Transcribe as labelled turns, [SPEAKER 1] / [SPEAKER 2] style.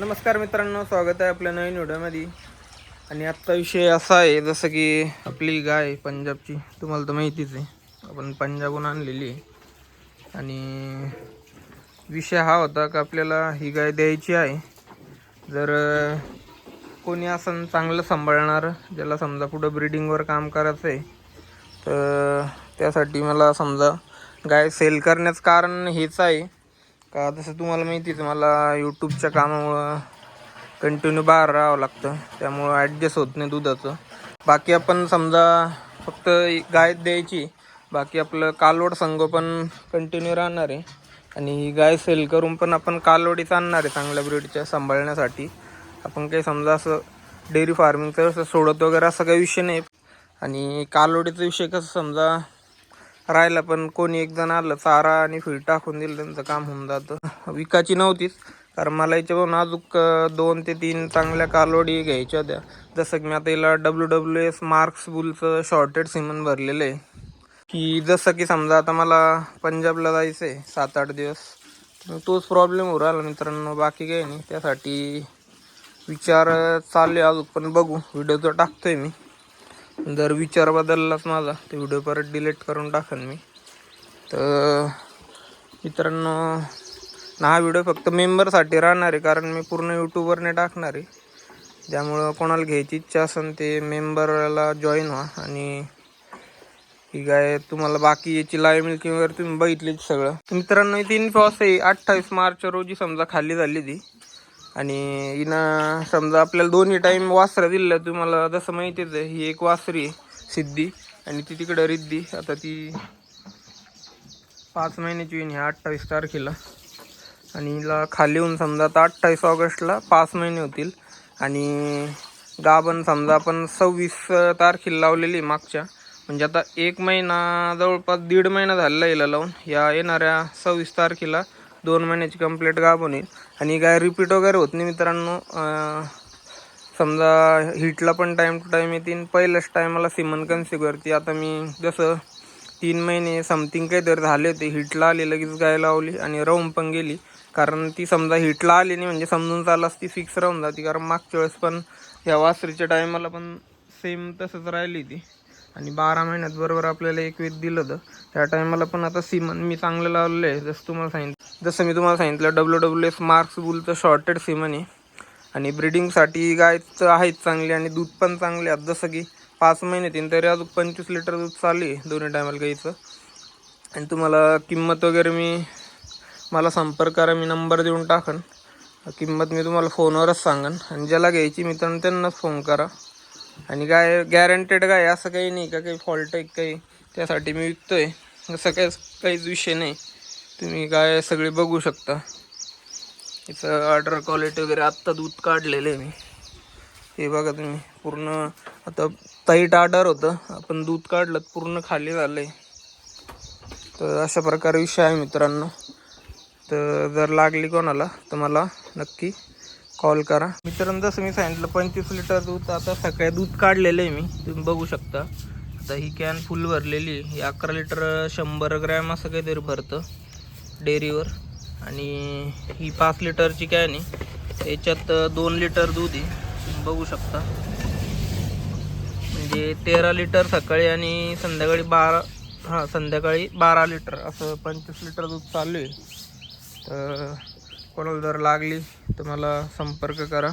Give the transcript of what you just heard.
[SPEAKER 1] नमस्कार मित्रांनो स्वागत आहे आपल्या नवीन व्हिडिओमध्ये. आणि आजचा विषय असा आहे जसं की आपली गाय पंजाबची तुम्हाला तर माहितीच आहे. आपण पंजाबहून आणलेली आहे. आणि विषय हा होता का आपल्याला ही गाय द्यायची आहे. जर कोणी असं चांगलं सांभाळणार ज्याला समजा पुढं ब्रिडिंगवर काम करायचं आहे तर त्यासाठी मला समजा गाय सेल करण्याचं कारण हेच आहे. का जसं तुम्हाला माहितीच आहे, मला यूट्यूबच्या कामामुळं कंटिन्यू बाहेर राहावं लागतं. त्यामुळं ॲडजस्ट होत नाही दुधाचं. बाकी आपण समजा फक्त गाय द्यायची बाकी आपलं कालवड संगोपन कंटिन्यू राहणार आहे. आणि ही गाय सेल करून पण आपण कालवडीच आणणार आहे चांगल्या ब्रीडच्या सांभाळण्यासाठी. आपण काही समजा असं डेअरी फार्मिंगचं असं सोडत वगैरे असा काही विषय नाही. आणि कालवडीचा विषय कसं समजा राहिला पण कोणी एक जण आलं चारा आणि फीड टाकून दिलं त्यांचं काम होऊन जातं. विकायची नव्हतीच कारण मला याच्यावरून अजूक दोन ते तीन चांगल्या कालवडी घ्यायच्या होत्या. जसं की मी आता याला डब्ल्यू डब्ल्यू एस मार्क्स बुलचं शॉर्टेड सिमन भरलेलं आहे. की जसं की समजा आता मला पंजाबला जायचं आहे सात आठ दिवस तोच प्रॉब्लेम होऊ राहिला मित्रांनो. बाकी काही नाही त्यासाठी विचार चालले अजून पण बघू. व्हिडिओ तर टाकतोय मी. जर विचार बदललाच माझा ते व्हिडिओ परत डिलीट करून टाकेन मी. तर मित्रांनो ना हा व्हिडिओ फक्त मेंबरसाठी राहणार आहे कारण मी पूर्ण यूट्यूबवरने टाकणार आहे. ज्यामुळं कोणाला घ्यायची इच्छा असेल ते मेंबरला जॉईन व्हा. आणि ही गाय तुम्हाला बाकी याची लाईव्ह मिल्किंग वगैरे तुम्ही बघितलीच सगळं. मित्रांनो तीन फॉस आहे अठ्ठावीस मार्च रोजी समजा खाली झाली ती आणि हिनं समजा आपल्याला दोन्ही टाईम वासरं दिलं तुम्हाला जसं माहितीच आहे ही एक वासरी आहे सिद्धी. आणि ती तिकडं रिद्धी. आता ती पाच महिन्याची येईन ह्या अठ्ठावीस तारखेला. आणि हिला खाली होऊन समजा आता अठ्ठावीस ऑगस्टला पाच महिने होतील. आणि गाभण समजा आपण सव्वीस तारखेला लावलेली आहे मागच्या. म्हणजे आता एक महिना जवळपास दीड महिना झालेला हिला लावून. या येणाऱ्या सव्वीस तारखेला दोन महिन्याची कंप्लीट गाभण येईल. आणि काय रिपीट वगैरे होत नाही मित्रांनो. समजा हिटला पण टाईम टू टाईम येतील पहिल्याच टायमाला सिमन कन्सिगवरती आता मी जसं तीन महिने समथिंग काहीतरी झाले होते. हिटला आली लगेच गाय लावली आणि राहून पण गेली. कारण ती समजा हिटला आली नाही म्हणजे समजून चाललास ती फिक्स राहून जाते. कारण मागच्या वेळेस पण या वासरीच्या टायमाला पण सेम तसंच राहिली ती. आणि बारा महिन्यात बरोबर आपल्याला एक वेद दिलं होतं. त्या टायमाला पण आता सिमन मी चांगलं लावलेलं आहे जसं तुम्हाला सांगितलं. जसं मी तुम्हाला सांगितलं डब्ल्यू डब्ल्यू एस मार्क्स बुलचं शॉर्टेड सिमन आहे. आणि ब्रिडिंगसाठी गायचं आहेच चांगली आणि दूध पण चांगले आहेत. जसं की पाच महिने तीन तरी अजून पंचवीस लिटर दूध चालू आहे दोन्ही टायमाला गाईचं. आणि तुम्हाला किंमत वगैरे मी मला संपर्क करा मी नंबर देऊन टाकन. किंमत मी तुम्हाला फोनवरच सांगन. आणि ज्याला घ्यायची मी तर त्यांनाच फोन करा. आणि गाय गॅरंटेड गाय असं काही नाही का काही फॉल्ट आहे काही त्यासाठी मी विकतो आहे असं काही काहीच विषय नाही. तुम्ही काय सगळे बघू शकता. याचं ऑर्डर क्वालिटी वगैरे आत्ता दूध काढलेलं आहे मी. हे बघा तुम्ही पूर्ण आता ताईट ऑर्डर होतं. आपण दूध काढलं पूर्ण खाली झालं आहे तर अशा प्रकारे विषय आहे मित्रांनो. तर जर लागली कोणाला तर मला नक्की कॉल करा. मित्रांनो जसं मी सांगितलं पंचवीस लिटर दूध आता सकाळी दूध काढलेलं आहे मी. तुम्ही बघू शकता. आता ही कॅन फुल भरलेली आहे. ही अकरा लिटर शंभर ग्रॅम असं काहीतरी भरतं. डेअरीवर. आणि ही पाच लिटरची कॅन आहे. याच्यात दोन लिटर दूध आहे. बघू शकता. म्हणजे तेरा लिटर सकाळी आणि संध्याकाळी बारा हां संध्याकाळी बारा लिटर असं पंचवीस लिटर दूध चालू आहे. तर कोणाला जर लागली तर मला संपर्क करा.